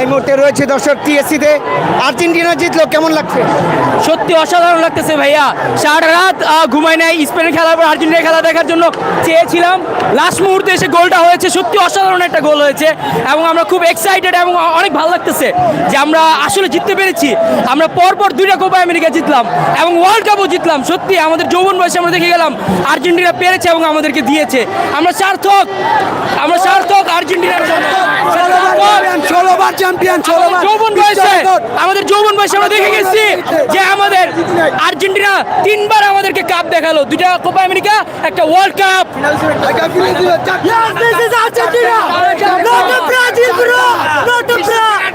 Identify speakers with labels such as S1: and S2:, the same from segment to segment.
S1: এই মুহূর্তে রয়েছে দর্শক টিএসসিতে আর্জেন্টিনা জিতলো কেমন লাগছে
S2: সত্যি অসাধারণ লাগতেছে ভাইয়া সারা রাত ঘুমাই নাই স্পেনের খেলার পর আর্জেন্টিনার খেলা দেখার জন্য চেয়েছিলাম লাস্ট মুহূর্তে এসে গোলটা হয়েছে সত্যি অসাধারণ একটা গোল হয়েছে এবং আমরা খুব এক্সাইটেড এবং অনেক ভালো লাগতেছে যে আমরা আসলে জিততে পেরেছি আমরা পরপর দুইটা কোপা আমেরিকা জিতলাম এবং ওয়ার্ল্ড কাপও জিতলাম সত্যি আমাদের যৌবন বয়সে আমরা দেখে গেলাম আর্জেন্টিনা পেরেছে এবং আমাদেরকে দিয়েছে আমরা সার্থক আমরা সার্থক আর্জেন্টিনার জন্য
S1: ষোলোবার চ্যাম্পিয়ন ষোলোবার
S2: যৌবন বয়সে আমাদের যৌবন বয়সে আমরা দেখে গেছি যে আমাদের আর্জেন্টিনা তিনবার আমাদেরকে কাপ দেখাল। দুইটা কোপা আমেরিকা একটা ওয়ার্ল্ড কাপ আমরা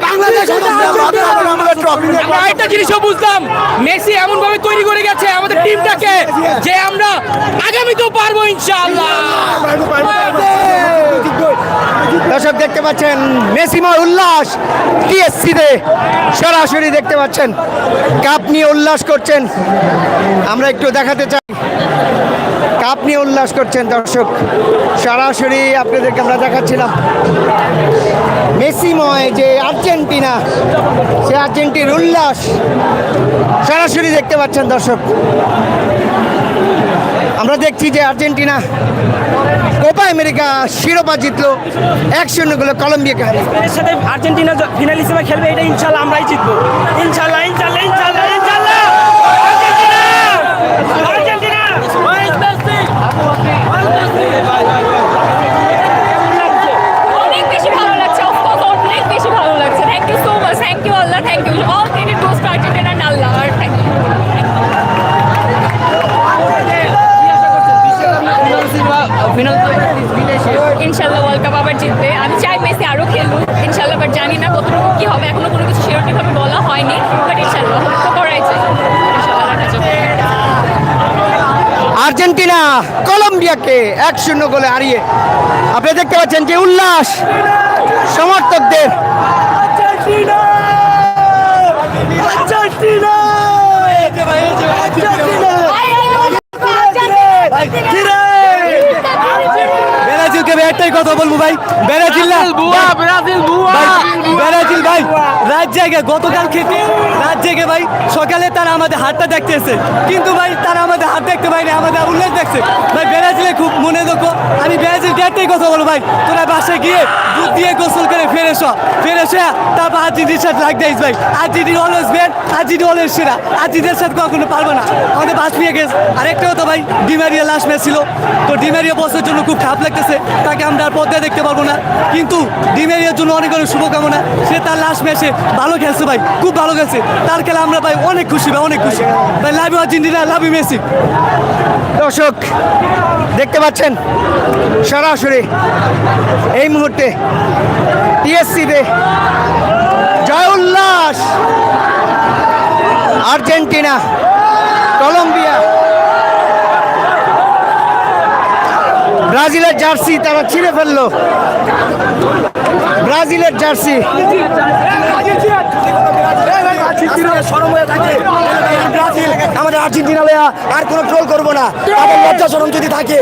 S2: একটা জিনিসও বুঝলাম মেসি এমন ভাবে তৈরি করে গেছে আমাদের টিমটাকে যে আমরা আগামীতেও পারব ইনশাআল্লাহ
S1: দর্শক দেখতে পাচ্ছেন মেসিময় উল্লাস টিএসসিতে সরাসরি দেখতে পাচ্ছেন কাপ নিয়ে উল্লাস করছেন আমরা একটু দেখাতে চাই কাপ নিয়ে উল্লাস করছেন, দর্শক। সরাসরি আপনাদেরকে আমরা দেখাচ্ছিলাম। মেসিময় যে আর্জেন্টিনা, সে আর্জেন্টির উল্লাস সরাসরি দেখতে পাচ্ছেন, দর্শক। আমরা দেখছি যে আর্জেন্টিনা কোপা আমেরিকা শিরোপা জিতলো, এক শূন্যগুলো কলম্বিয়াকে হারিয়ে।
S2: সাথে আর্জেন্টিনা ফিনাল হিসেবে খেলবে, এটা ইনশাআল্লাহ আমরাই জিতবো। ইনশাআল্লাহ ইনশাআল্লাহ আর্জেন্টিনা
S1: কলম্বিয়াকে এক শূন্য গোলে হারিয়ে আপনি দেখতে পাচ্ছেন যে উল্লাস সমর্থকদের
S3: ভাই একটাই কথা বলব ভাই ব্রাজিল না।
S2: ব্রাজিল
S3: ব্রাজিল ভাই রাত জেগে গতকাল খেতে রাত জেগে ভাই সকালে তারা আমাদের হাতটা দেখতেছে কিন্তু ভাই তারা আমাদের হাত দেখতে পায়নি আমাদের উল্লেখ দেখছে। ভাই ব্রাজিলে খুব মনে দুঃখ আমি ব্রাজিলকে একটাই কথা বলব ভাই তোরা বাসায় গিয়ে দুধ দিয়ে গোসল করে ফেরে এসো ফেরে এসে তারপর আর্জেন্টিনার সাথে লাগ দিস ভাই Argentina always been Argentina always সেরা আর্জেন্টিনার সাথে কখনো পারব না। আমাদের বাস পেয়ে গেছে। আরেকটা কথা ভাই ডিমারিয়া লাস্ট ম্যাচ ছিল। তো ডিমারিয়া বসের জন্য খুব খারাপ লাগতেছে তাকে আমরা আর পর্দায় দেখতে পারব না। কিন্তু ডিমেরিয়ার জন্য অনেক অনেক শুভকামনা। সে তার লাস্ট ম্যাচে ভালো খেলছে ভাই, খুব ভালো খেলছে। তার খেলা আমরা ভাই অনেক খুশি ভাই, অনেক খুশি। ভাই love you Argentina love you Messi.
S1: দর্শক, দেখতে পাচ্ছেন, সরাসরি এই মুহূর্তে টিএসসিতে জয় উল্লাস। Argentina, Colombia. ব্রাজিলের জার্সি তারা ছিঁড়ে ফেলল। ব্রাজিলের জার্সি।
S4: আমাদের আর্জেন্টিনা লয়া আর কোনো ট্রোল করব না। তাদের লজ্জা শরম যদি থাকে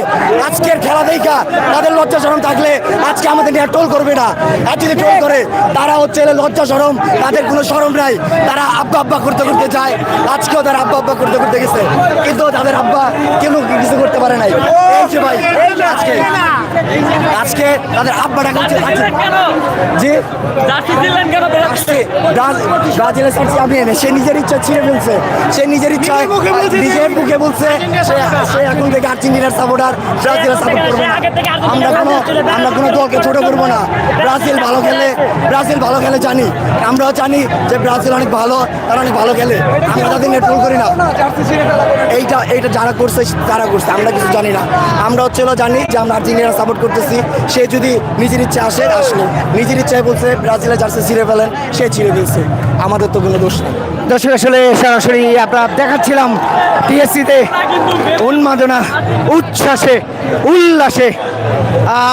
S4: আজকের খেলা দেখা তাদের লজ্জা শরম থাকলে আজকে আমাদের নিয়ে ট্রোল করবে না। আর যদি ট্রোল করে তারা হচ্ছে লজ্জা শরম তাদের কোনো শরম নাই। তারা আব্বা আব্বা করতে করতে যায়। আজকেও তারা আব্বা আব্বা করতে করতে গেছে। কিন্তু তাদের আব্বা কেন কিছু করতে পারে নাই। এই ভাই আজকে আজকে তাদের আব্বা ডাকা। জি? আসছে ব্রাজ- ব্রাজিলের এনে সে নিজের ইচ্ছা ছিঁড়ে ফেলছে। সে নিজের ইচ্ছা নিজের মুখে বলছে সে- এখন থেকে আর্জেন্টিনার সাপোর্টার ব্রাজিলের সাপোর্ট করবে আমরা কোনো আমরা কোনো দলকে ছোট করব না। ব্রাজিল ভালো খেলে ব্রাজিল ভালো খেলে জানি। আমরাও জানি যে ব্রাজিল অনেক ভালো তারা অনেক ভালো খেলে। আমরা তাদের নিয়ে করি না। এইটা এইটা যারা করছে তারা করছে আমরা কিছু জানি না। আমরা হচ্ছে হলো জানি যে আমরা আর্জেন্টিনা সাপোর্ট করতেছি। সে যদি নিজের ইচ্ছে আসে আসলো। নিজের ইচ্ছায় বলছে ব্রাজিলের জার্সি ছিঁড়ে ফেলেন সে ছিঁড়ে ফেলছে। আমাদের তো কোনো দোষ নেই।
S1: দর্শক আসলে সরাসরি আমরা দেখাচ্ছিলাম টিএসসিতে উন্মাদনা উচ্ছ্বাসে উল্লাসে।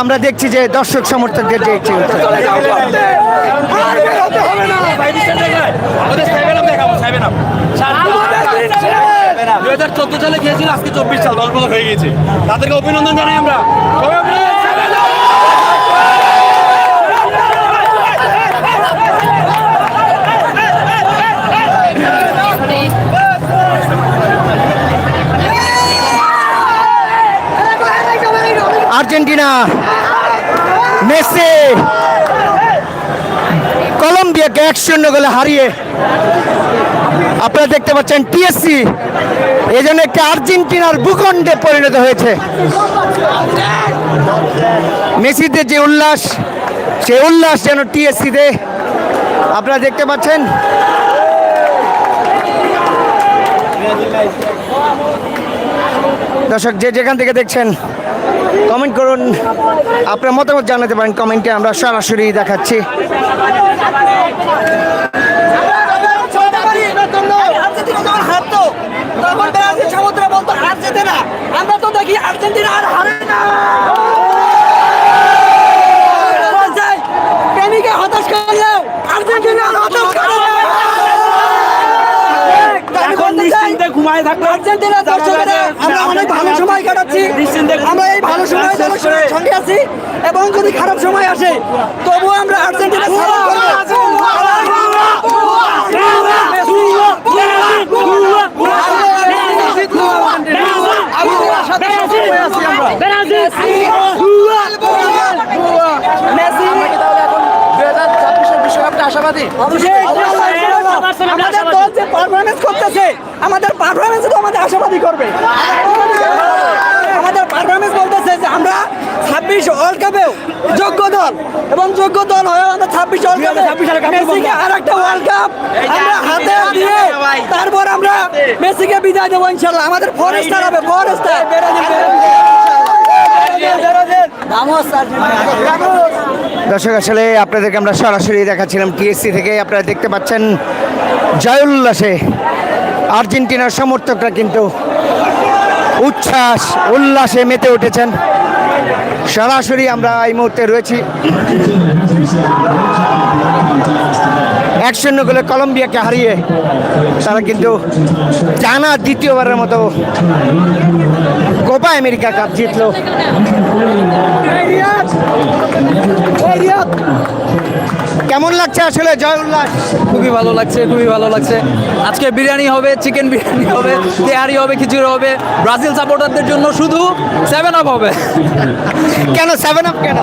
S1: আমরা দেখছি যে দর্শক সমর্থকদের যে।
S5: দু হাজার চোদ্দ সালে খেয়েছিল আজকে চব্বিশ সাল দশ বছর হয়ে গেছে তাদেরকে অভিনন্দন জানাই আমরা।
S1: আর্জেন্টিনা, মেসি, কলম্বিয়াকে এক শূন্য গোলে হারিয়ে আপনারা দেখতে পাচ্ছেন টিএসসি এই জন্য একটি আর্জেন্টিনার ভূখণ্ডে পরিণত হয়েছে। মেসিদের যে উল্লাস, সেই উল্লাস যেন টিএসসিতে আপনারা দেখতে পাচ্ছেন। দর্শক যে যেখান থেকে দেখছেন কমেন্ট করুন আপনার মতামত জানাতে পারেন কমেন্টে আমরা সরাসরি দেখাচ্ছি
S6: আমরা তো দেখি আর্জেন্টিনা আর হারে না প্রেমিকে হতাশ করলে আর্জেন্টিনা হতাশ করে না। আমি বলতে চাই, আর্জেন্টিনার দর্শকেরা আমরা অনেক ভালো আমরা এই ভালো সময় সঙ্গে আছি এবং যদি খারাপ সময় আসে তবুও আমরা আর্জেন্টিনা সাপোর্ট আমাদের দল যে পারফরমেন্স করতেছে আমাদের পারফরমেন্স তো আমাদের আশাবাদী করবে আমাদের পারফরমেন্স বলতেছে যে আমরা ছাব্বিশ ওয়ার্ল্ড কাপেও যোগ্য দল এবং যোগ্য দল হয়ে আমরা ছাব্বিশ ওয়ার্ল্ড কাপে মেসিকে আর একটা ওয়ার্ল্ড কাপ আমরা হাতে দিয়ে তারপর আমরা মেসিকে বিদায় দেবো ইনশাল্লাহ আমাদের ফরেস্টার হবে ফরেস্টার
S1: দর্শক আসলে আপনাদেরকে আমরা সরাসরি দেখাচ্ছিলাম টিএসসি থেকে। আপনারা দেখতে পাচ্ছেন জয় উল্লাসে আর্জেন্টিনার সমর্থকরা কিন্তু উচ্ছ্বাস উল্লাসে মেতে উঠেছেন। সরাসরি আমরা এই মুহূর্তে রয়েছি। এক শূন্য গোলে কলম্বিয়াকে হারিয়ে তারা কিন্তু টানা দ্বিতীয়বারের মতো কোপা আমেরিকা কাপ জিতলো। কেমন লাগছে আসলে জয় উল্লাস?
S7: খুবই ভালো লাগছে খুবই ভালো লাগছে। আজকে বিরিয়ানি হবে চিকেন বিরিয়ানি হবে তেহারি হবে খিচুড়ি হবে। ব্রাজিল সাপোর্টারদের জন্য শুধু সেভেন আপ হবে।
S1: কেন সেভেন আপ কেন?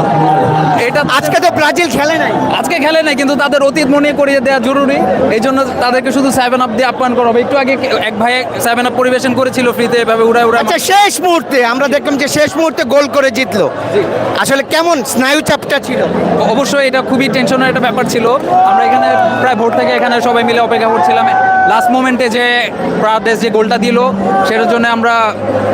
S7: এটা
S1: আজকে তো ব্রাজিল খেলে নাই।
S7: আজকে খেলে নাই কিন্তু তাদের অতীত মনে করিয়ে দেওয়া জরুরি। এই জন্য তাদেরকে শুধু সেভেন আপ দিয়ে আপ্যায়ন করা হবে। একটু আগে এক ভাই সেভেন আপ পরিবেশন করেছিল ফ্রিতে এভাবে উড়ায় উড়ায়
S1: আচ্ছা শেষ মুহূর্তে আমরা দেখলাম যে শেষ মুহূর্তে গোল করে জিতলো। আসলে কেমন স্নায়ু চাপটা ছিল?
S7: অবশ্যই এটা খুবই টেনশনের একটা ব্যাপার ছিল। আমরা এখানে প্রায় ভোর থেকে এখানে সবাই মিলে অপেক্ষা করছিলাম। লাস্ট মোমেন্টে যে প্রাদেশ যে গোলটা দিল সেটার জন্য আমরা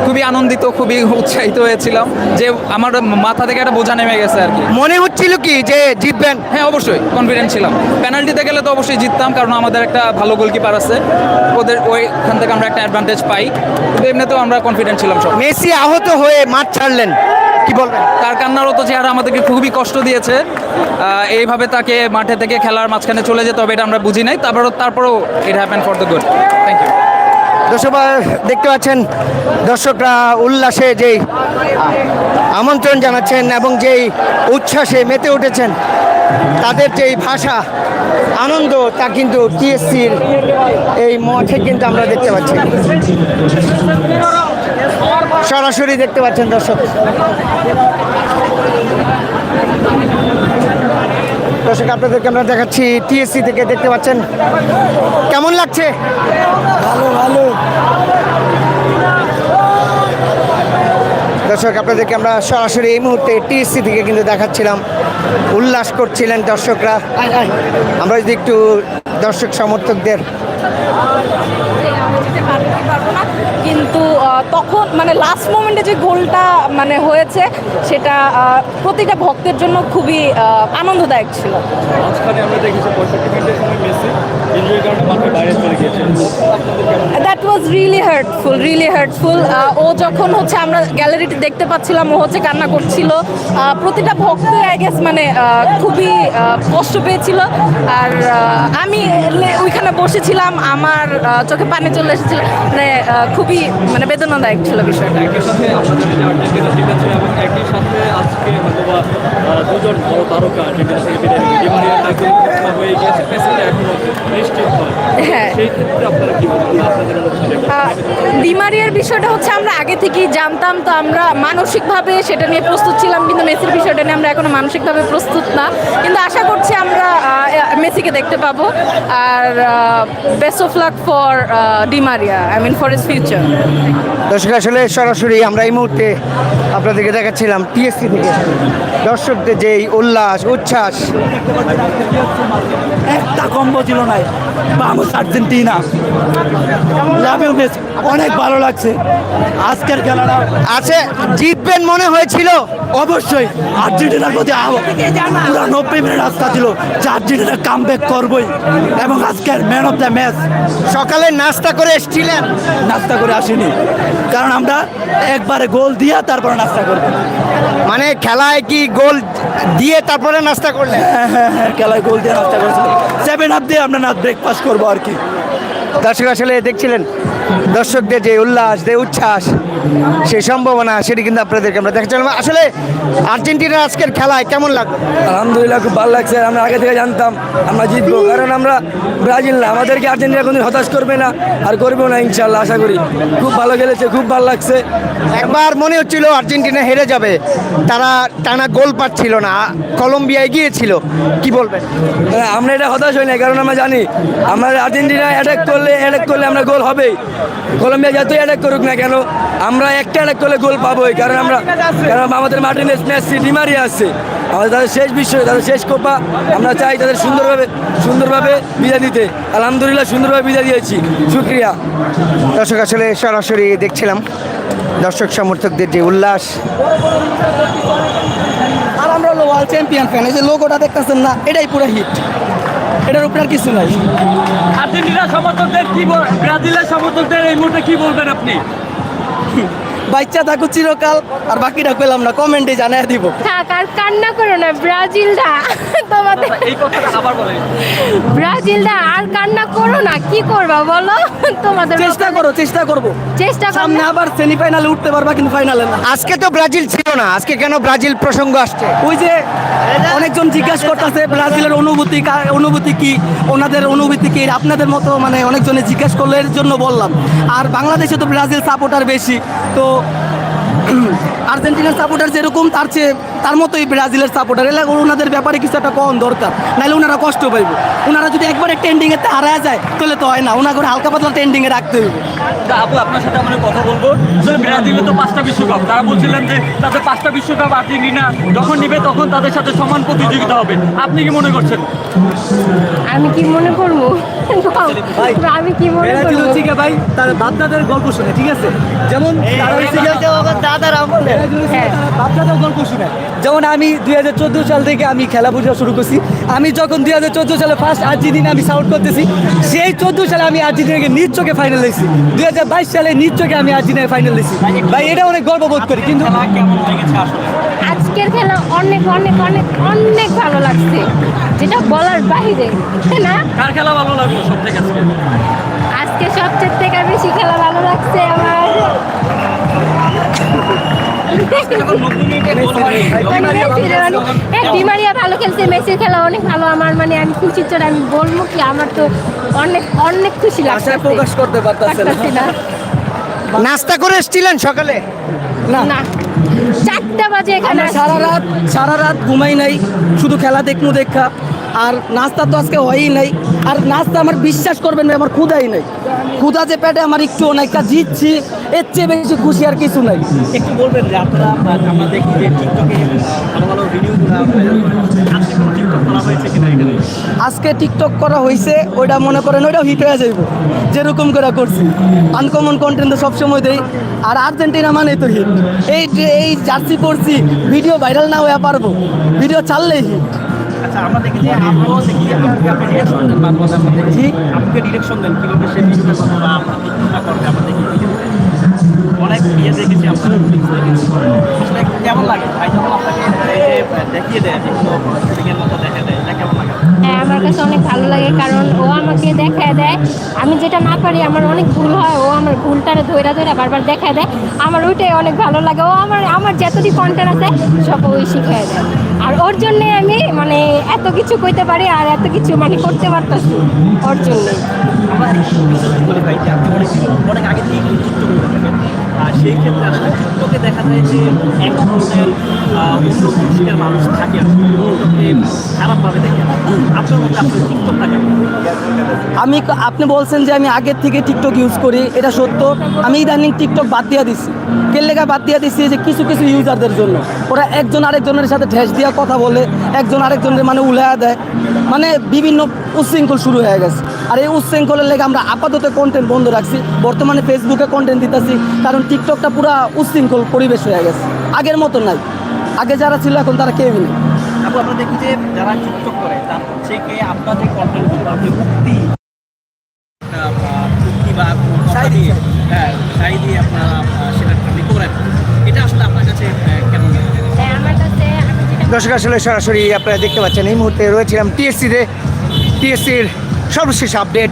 S7: খুবই আনন্দিত খুবই উৎসাহিত হয়েছিলাম। যে আমার মাথা থেকে একটা বোঝা নেমে গেছে আর কি।
S1: মনে হচ্ছিল কি যে জিতবেন?
S7: হ্যাঁ অবশ্যই কনফিডেন্ট ছিলাম। পেনাল্টিতে গেলে তো অবশ্যই জিততাম কারণ আমাদের একটা ভালো গোলকিপার আছে। ওদের ওইখান থেকে আমরা একটা অ্যাডভান্টেজ পাই। কিন্তু এমনিতেও আমরা কনফিডেন্ট ছিলাম সব।
S1: মেসি আহত হয়ে মাঠ ছাড়লেন। কি বলবেন?
S7: তার কান্নারত চেহারা আমাদেরকে খুবই কষ্ট দিয়েছে। এইভাবে তাকে মাঠে থেকে খেলার মাঝখানে চলে যেতে হবে এটা আমরা বুঝি নাই। তারপরও তারপরেও it happen for the good thank you
S1: দর্শক দেখতে পাচ্ছেন দর্শকরা উল্লাসে যেই আমন্ত্রণ জানাচ্ছেন এবং যেই উচ্ছ্বাসে মেতে উঠেছেন তাদের যেই ভাষা আনন্দ তা কিন্তু টিএসসির এই মঠে কিন্তু আমরা দেখতে পাচ্ছি। সরাসরি দেখতে পাচ্ছেন দর্শক। দর্শক আপনাদেরকে আমরা দেখাচ্ছি টিএসসি থেকে দেখতে পাচ্ছেন। কেমন লাগছে?
S8: ভালো ভালো।
S1: দর্শক আপনাদেরকে আমরা সরাসরি এই মুহূর্তে টিএসসি থেকে কিন্তু দেখাচ্ছিলাম। উল্লাস করছিলেন দর্শকরা। আমরা যদি একটু দর্শক সমর্থকদের
S9: কিন্তু তখন মানে লাস্ট মোমেন্টে যে গোলটা মানে হয়েছে সেটা প্রতিটা ভক্তের জন্য খুবই আনন্দদায়ক ছিল। That was really heartful really heartful ও যখন হচ্ছে আমরা গ্যালারিতে দেখতে পাচ্ছিলাম ও হচ্ছে কান্না করছিল। প্রতিটা ভক্ত আই গেস মানে খুবই কষ্ট পেয়েছিল। আর আমি ওইখানে বসেছিলাম আমার চোখে পানি চলে এসেছিল। মানে খুবই মানে বেদনাদায়ক ছিল বিষয়টা।
S5: একই সাথে আপনাদের যে আর্জেন্টিনা এবং একই সাথে আজকে হয়তোবা দুজন বড় তারকা আর্জেন্টিনা থেকে বিদায় নিবে ডিমারিয়াটা একদম ঘোষণা হয়ে গিয়েছে নিশ্চিত
S9: হ্যাঁ।
S5: সেই ক্ষেত্রে আপনারা কি বলবেন? আপনাদের
S9: ডিমারিয়ার বিষয়টা হচ্ছে আমরা আগে থেকেই জানতাম তো আমরা মানসিকভাবে সেটা নিয়ে প্রস্তুত ছিলাম কিন্তু মেসির বিষয়টা নিয়ে আমরা এখনও মানসিকভাবে প্রস্তুত না। কিন্তু আশা করছি আমরা মেসিকে দেখতে পাবো। আর best of luck for Di Maria I mean for his future
S1: দর্শক আসলে সরাসরি আমরা এই মুহূর্তে আপনাদেরকে দেখাচ্ছিলাম টিএসসি থেকে। দর্শকদের যে উল্লাস উচ্ছ্বাস।
S4: একটা কম্বো ছিল নাই। বামুস আর্জেন্টিনা। অনেক ভালো লাগছে। আজকের খেলাটা
S1: আছে জিতবেন মনে হয়েছিল।
S4: অবশ্যই আর্জেন্টিনার প্রতি পুরো নব্বই মিনিট রাস্তা ছিল। যে আর্জেন্টিনা কাম ব্যাক করবই। এবং আজকের ম্যান অফ দ্য ম্যাচ
S1: সকালে নাস্তা করে এসেছিলেন।
S4: নাস্তা করে আসিনি। কারণ আমরা একবারে গোল দিয়ে তারপরে নাস্তা করবে।
S1: মানে খেলায় কি গোল দিয়ে তারপরে নাস্তা করলে?
S4: হ্যাঁ খেলায় গোল দিয়ে নাস্তা করেছিল সেভেন আপ দিয়ে আমরা না ব্রেকফাস্ট করব আর কি।
S1: দর্শক আসলে দেখছিলেন দর্শকদের যে উল্লাস যে উচ্ছ্বাস সেই সম্ভাবনা সেটি কিন্তু আপনাদেরকে আমরা দেখাচ্ছিলাম আসলে আর্জেন্টিনার আজকের খেলায় কেমন লাগল
S10: আলহামদুলিল্লাহ খুব ভালো লাগছে। আমরা আগে থেকে জানতাম আমরা জিতবো কারণ আমরা ব্রাজিল না। আমাদেরকে আর্জেন্টিনা কোনদিন হতাশ করবে না আর করব না ইনশাল্লাহ আশা করি। খুব ভালো খেলেছে খুব ভালো লাগছে।
S1: একবার মনে হচ্ছিল আর্জেন্টিনা হেরে যাবে। তারা টানা গোল পাচ্ছিল না। কলম্বিয়া এগিয়েছিল। কি বলবেন?
S10: হ্যাঁ, আমরা এটা হতাশ হই না কারণ আমরা জানি আমরা আর্জেন্টিনা অ্যাটাক করলে অ্যাটাক করলে আমরা গোল হবেই। কলম্বিয়া যতই অ্যাটাক করুক না কেন আমরা একটা অ্যাটাক করলে গোল পাবোই কারণ আমরা কারণ আমাদের মার্টিনেস মেসি ডিমারি আছে। আমাদের তাদের শেষ বিশ্ব তাদের শেষ কোপা আমরা চাই তাদের সুন্দরভাবে সুন্দরভাবে বিদায় দিতে। আলহামদুলিল্লাহ সুন্দরভাবে বিদায় দিয়েছি। শুক্রিয়া।
S1: দর্শক আসলে সরাসরি দেখছিলাম দর্শক সমর্থকদের যে উল্লাস।
S10: আর আমরা হলো ওয়ার্ল্ড চ্যাম্পিয়ন ফ্যান এই যে লোগোটা দেখতেছেন না এটাই পুরো হিট এটার উপরে আর কিছু নাই।
S11: আর্জেন্টিনা সমর্থকদের কি বল- ব্রাজিলের সমর্থকদের এই মুহূর্তে কি বলবেন আপনি?
S10: বাচ্চা থাকো চিরকাল আর বাকিটা পেলাম না কমেন্টে জানাই দিব।
S12: থাক আর কান্না করো না ব্রাজিলটা তোমাদের
S11: এই কথাটা আবার বলেন।
S12: ব্রাজিলটা আর কান্না করো না কি করবা বলো? তোমাদের
S10: চেষ্টা করো চেষ্টা করব।
S12: চেষ্টা করো
S10: সামনে আবার সেমিফাইনালে উঠতে পারবা কিন্তু ফাইনালে না।
S1: আজকে তো ব্রাজিল ছিল না আজকে কেন ব্রাজিল প্রসঙ্গ আসছে?
S10: ওই যে অনেকজন জিজ্ঞাসা করতেছে, ব্রাজিলের অনুভূতি অনুভূতি কি? ওনাদের অনুভূতি কি? আপনাদের মতো মানে অনেকজনে জিজ্ঞেস করলে এর জন্য বললাম। আর বাংলাদেশে তো ব্রাজিল সাপোর্টার বেশি। তো, আর্জেন্টিনার সাপোর্টার যেরকম, তার চেয়ে তার মতোই ব্রাজিলের সাপোর্টার এলা ওনাদের ব্যাপারে কিছু একটা কম দরকার নাহলে ওনারা কষ্ট পাইব। ওনারা যদি একবারে ট্রেন্ডিংয়েতে হারায় যায় তাহলে তো হয় না। ওনাকে হালকা পাতলা ট্রেন্ডিংয়ে রাখতে হইব।
S11: আপু আপনার সাথে আমরা কথা বলব। ব্রাজিলে তো পাঁচটা বিশ্বকাপ। তারা বলছিলেন যে তাদের পাঁচটা বিশ্বকাপ আর্জেন্টিনা যখন নিবে তখন তাদের সাথে সমান প্রতিযোগিতা হবে। আপনি কি মনে করছেন?
S12: আমি কি মনে করব? আমি কি মনে করব?
S10: হচ্ছে ভাই তার বাপদাদের গল্প শুনে ঠিক আছে? যেমন গিয়ে তারা বাপদাদার গল্প শুনে। যেমন আমি দুই হাজার চোদ্দ সাল থেকে আমি খেলা বোঝা শুরু করছি। আমি যখন দুই হাজার চোদ্দ সালে ফার্স্ট আর্জেন্টিনা আমি সাউট করতেছি সেই চোদ্দ সালে আমি আর্জেন্টিনাকে নিজ চোখে ফাইনাল দিয়েছি। দুই হাজার বাইশ সালে নিজ চোখে আমি আর্জেন্টিনাকে ফাইনাল দিয়েছি। ভাই এটা অনেক গর্ববোধ করি কিন্তু
S11: কেমন লেগেছে আসলে?
S12: আজকের খেলা অনেক অনেক অনেক অনেক ভালো লাগছে। যেটা বলার বাইরে না?
S11: কার খেলা ভালো লাগল সব থেকে আজকে?
S12: আজকে সবচেয়ে থেকে বেশি খেলা ভালো লাগছে আমার ডিমারিয়া ভালো খেলছে মেসির খেলা অনেক ভালো আমার মানে আমি খুশি চলে আমি বলব কি আমার তো অনেক অনেক খুশি লাগছে
S10: প্রকাশ করতে পারতেছে না
S1: নাস্তা করে এসেছিলেন সকালে?
S12: না। চারটা বাজে এখানে
S10: সারা রাত সারা রাত ঘুমাই নাই শুধু খেলা দেখনু দেখা। আর নাস্তা তো আজকে হয়ই নাই। আর নাস্তা আমার বিশ্বাস করবেন না আমার ক্ষুদাই নাই। ক্ষুদা যে পেটে আমার একটু নাই কা জিতছি এর চেয়ে বেশি খুশি আর কিছু নাই।
S11: একটু বলবেন যে আপনারা আমরা দেখি যে টিকটকে ভালো ভালো ভিডিওগুলো আজকে টিকটক করা হয়েছে
S10: ওইটা মনে করেন ওইটাও হিট হয়ে যাইব যেরকম করে করছি। আনকমন কন্টেন্ট তো সবসময় দেই আর আর্জেন্টিনা মানে তো হিট এই এই জার্সি পরছি ভিডিও ভাইরাল না হয়ে পারব ভিডিও ছাড়লেই হিট
S11: আমরা দেখি। দেখি দেখি দেখি দেখা
S12: কাছে অনেক ভালো লাগে, কারণ ও আমাকে দেখায় দেয়। আমি যেটা না পারি, আমার অনেক ভুল হয়, ও আমার ভুলটারে ধৈরা ধৈরা বারবার দেখায় দেয়। আমার ওইটাই অনেক ভালো লাগে। ও আমার আমার যতটি কন্টেন্ট আছে, সব ওই শিখায় দেয়। আর ওর জন্যে আমি মানে এত কিছু কইতে পারি আর এত কিছু মানে করতে পারতাম ওর জন্যে
S11: সেই ক্ষেত্রে আসলে দেখা যায় যে মানুষ থাকে খারাপভাবে দেখে আপনার মধ্যে আপনার
S10: আমি আপনি বলছেন যে আমি আগের থেকে টিকটক ইউজ করি, এটা সত্য। আমি ইদানিং টিকটক বাদ দিয়ে দিছি। কেন লেগা বাদ দিয়ে দিছি? যে কিছু কিছু ইউজারদের জন্য। ওরা একজন আরেকজনের সাথে ঠেস দিয়া কথা বলে, একজন আরেকজনের মানে উলায়া দেয়। মানে বিভিন্ন উশৃঙ্খল শুরু হয়ে গেছে। আর এই উচ্ছৃঙ্খলের লেগে আমরা আপাতত কন্টেন্ট বন্ধ রাখছি। বর্তমানে ফেসবুকে কন্টেন্ট দিতেছি কারণ টিকটকটা পুরো উচ্ছৃঙ্খল পরিবেশ হয়ে গেছে। আগের মতো নাই। আগে যারা ছিল এখন তারা কেউই নেই।
S11: আপু আমরা দেখি যে যারা টিকটক করে তার থেকে আপনার যে কন্টেন্টগুলো আপনি মুক্তি মুক্তি বা কথা দিয়ে হ্যাঁ সাই দিয়ে আপনারা সেটা আপনি এটা আসলে আপনার কাছে কেমন লাগে?
S12: হ্যাঁ
S1: দর্শক আসলে সরাসরি আপনারা দেখতে পাচ্ছেন এই মুহূর্তে রয়েছিলাম টিএসসিতে টিএসসির সর্বশেষ আপডেট,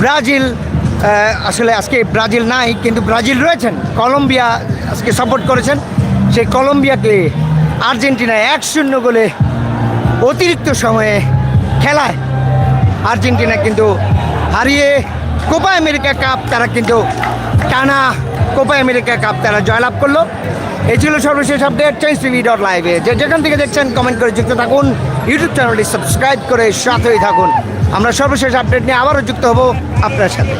S1: ব্রাজিল আসলে আজকে ব্রাজিল নাই, কিন্তু ব্রাজিল রয়েছেন। কলম্বিয়া আজকে সাপোর্ট করেছেন। সেই কলম্বিয়াকে আর্জেন্টিনা এক শূন্য গোলে অতিরিক্ত সময়ে খেলায়। আর্জেন্টিনা কিন্তু হারিয়ে কোপা আমেরিকা কাপ, তারা কিন্তু টানা কোপা আমেরিকা কাপ তারা জয়লাভ করল। এই ছিল সর্বশেষ আপডেট চেঞ্জ টিভি ডট লাইভে যে যেখান থেকে দেখছেন কমেন্ট করে যুক্ত থাকুন। ইউটিউব চ্যানেলটি সাবস্ক্রাইব করে সাথেই থাকুন। আমরা সর্বশেষ আপডেট নিয়ে আবারও যুক্ত হব আপনার সাথে।